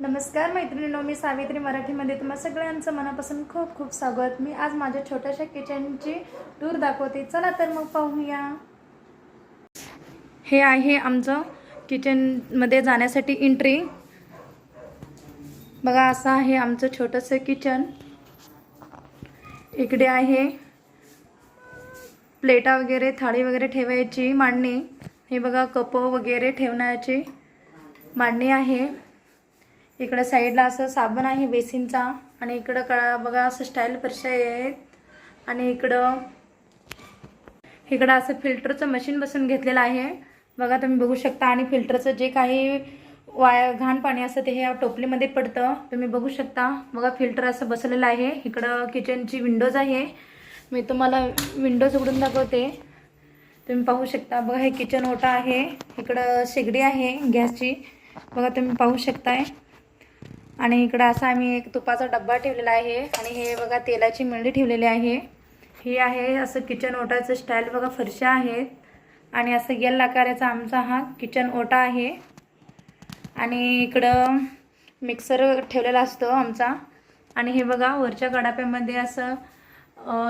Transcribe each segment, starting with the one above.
नमस्कार मैत्रिणींनो मी सावित्री मराठीमध्ये तुम्हा सगळ्यांचं मनापासून खूप खूप स्वागत. मी आज माझ्या छोट्याशा किचनची टूर दाखवते. चला तर मग पाहूया. हे आहे आमचं किचनमध्ये जाण्यासाठी एंट्री बघा असं आहे आमचं छोटंसं किचन. इकडे आहे प्लेटा वगैरे थाळी वगैरे ठेवायची मांडणी. हे बघा कप वगैरे ठेवण्याची मांडणी आहे. इकडं साईडला असं साबण आहे बेसिनचा आणि इकडं कळा बघा असं स्टाईल फरशा आहेत. आणि इकडं इकडं असं फिल्टरचं मशीन बसून घेतलेलं आहे. बघा तुम्ही बघू शकता आणि फिल्टरचं जे काही वाया घाण पाणी असतं ते ह्या टोपलीमध्ये पडतं. तुम्ही बघू शकता. बघा फिल्टर असं बसलेलं आहे. इकडं किचनची विंडोज आहे. मी तुम्हाला विंडोज उघडून दाखवते. तुम्ही पाहू शकता. बघा हे किचन ओटा आहे. इकडं शेगडी आहे गॅसची. बघा तुम्ही पाहू शकताय. आणि इकडं असा आम्ही एक तुपाचा डब्बा ठेवलेला आहे आणि हे बघा तेलाची मिळणी ठेवलेली आहे. हे आहे असं किचन ओटाचं स्टाईल बघा फरशा आहेत. आणि असं येल आकाराचा आमचा हा किचन ओटा आहे. आणि इकडं मिक्सर ठेवलेला असतो आमचा. आणि हे बघा वरच्या गडाप्यामध्ये असं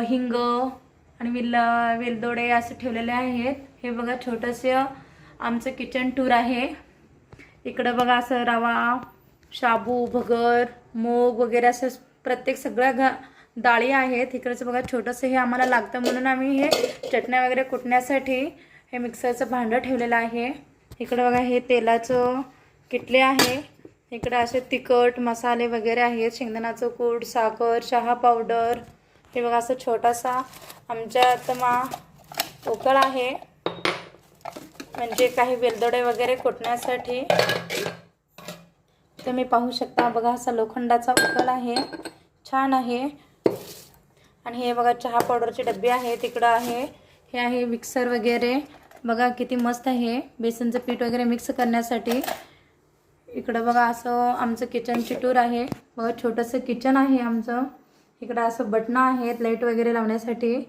हिंग आणि विल वेलदोडे असं ठेवलेले आहेत. हे बघा छोटंसं आमचं किचन टूर आहे. इकडं बघा असं रवा शाबू भगर मूग वगैरे असं प्रत्येक सगळ्या घा डाळी आहेत. इकडचं बघा छोटंसं हे आम्हाला लागतं. म्हणून आम्ही हे चटण्या वगैरे कुटण्यासाठी हे मिक्सरचं भांडं ठेवलेलं आहे. इकडं बघा हे तेलाचं किटले आहे. इकडं असे तिखट मसाले वगैरे आहेत. शेंगदाणाचं कूट साखर चहा पावडर. हे बघा असं छोटासा आमच्या मा उकळ आहे. म्हणजे काही वेलदोडे वगैरे कुटण्यासाठी तुम्ही पाहू शकता. बघा असा लोखंडाचा उकल आहे. छान आहे. आणि हे बघा चहा पावडरचे डबे आहे. तिकडं आहे. हे आहे मिक्सर वगैरे. बघा किती मस्त आहे. बेसनचं पीठ वगैरे मिक्स करण्यासाठी. इकडं बघा असं आमचं किचनची टूर आहे. बघा छोटंसं किचन आहे आमचं. इकडं असं बटणं आहेत लाइट वगैरे लावण्यासाठी.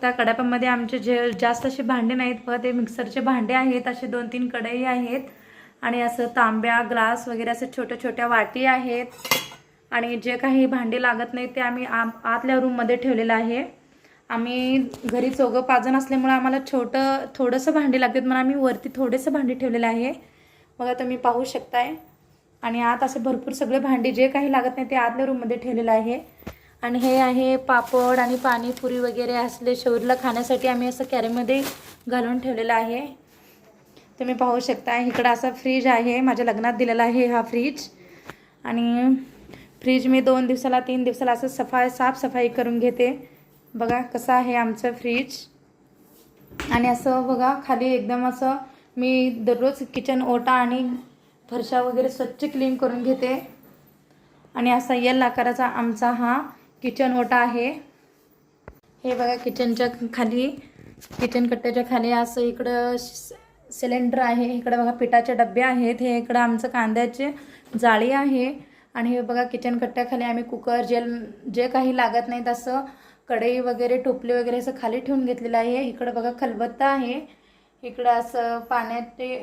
त्या कडाप्यामध्ये आमचे जे जास्त असे भांडे नाहीत बघा ते मिक्सरचे भांडे आहेत. असे दोन तीन कढई आहेत. आणि असं तांब्या ग्लास वगैरे असं छोट्या छोट्या वाटी आहेत. आणि जे काही भांडी लागत नाही ते आम्ही आम आतल्या रूममध्ये ठेवलेलं आहे. आम्ही घरी चौघं पाजण असल्यामुळे आम्हाला छोटं थोडंसं भांडी लागतात म्हणून आम्ही वरती थोडेसं भांडी ठेवलेलं आहे. बघा तुम्ही पाहू शकताय. आणि आत असे भरपूर सगळे भांडी जे काही लागत नाही ते आतल्या रूममध्ये ठेवलेलं आहे. आणि हे आहे पापड आणि पाणीपुरी वगैरे असले शौरीला खाण्यासाठी आम्ही असं कॅरीमध्ये घालून ठेवलेलं आहे. तुम्ही पाहू शकता इकडं असा फ्रीज आहे माझ्या लग्नात दिलेला आहे हा फ्रीज आणि फ्रीज मी दोन दिवसाला तीन दिवसाला असं सफा साफसफाई करून घेते. बघा कसं आहे आमचं फ्रीज आणि असं बघा खाली एकदम असं मी दररोज किचन ओटा आणि फरशा वगैरे स्वच्छ क्लीन करून घेते. आणि असा यल आकाराचा आमचा हा किचन ओटा आहे. हे बघा किचनच्या खाली किचन कट्ट्याच्या खाली असं इकडं सिलेंडर आहे इकडं बघा पिठाचे डबे आहेत हे इकडं आमचं कांद्याचे जाळी आहे आणि हे बघा किचन कट्ट्याखाली आम्ही कुकर जेल जे काही लागत नाहीत असं कढई वगैरे टोपले वगैरे असं खाली ठेवून घेतलेलं आहे. इकडं बघा खलबत्ता आहे इकडं असं पाण्याचे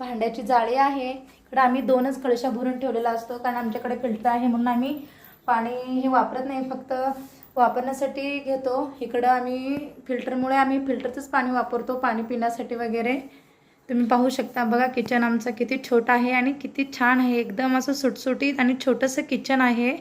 भांड्याची जाळी आहे. इकडं आम्ही दोनच कळशा भरून ठेवलेला असतो कारण आमच्याकडे फिल्टर आहे म्हणून आम्ही पाणी हे वापरत नाही फक्त वापरण्यासाठी घेतो. इकडं आम्ही फिल्टरमुळे आम्ही फिल्टरचंच पाणी वापरतो पाणी पिण्यासाठी वगैरे. तुम्ही पाहू शकता बघा किचन आमचं किती छोटं आहे आणि किती छान आहे. एकदम असं सुटसुटीत आणि छोटंसं किचन आहे.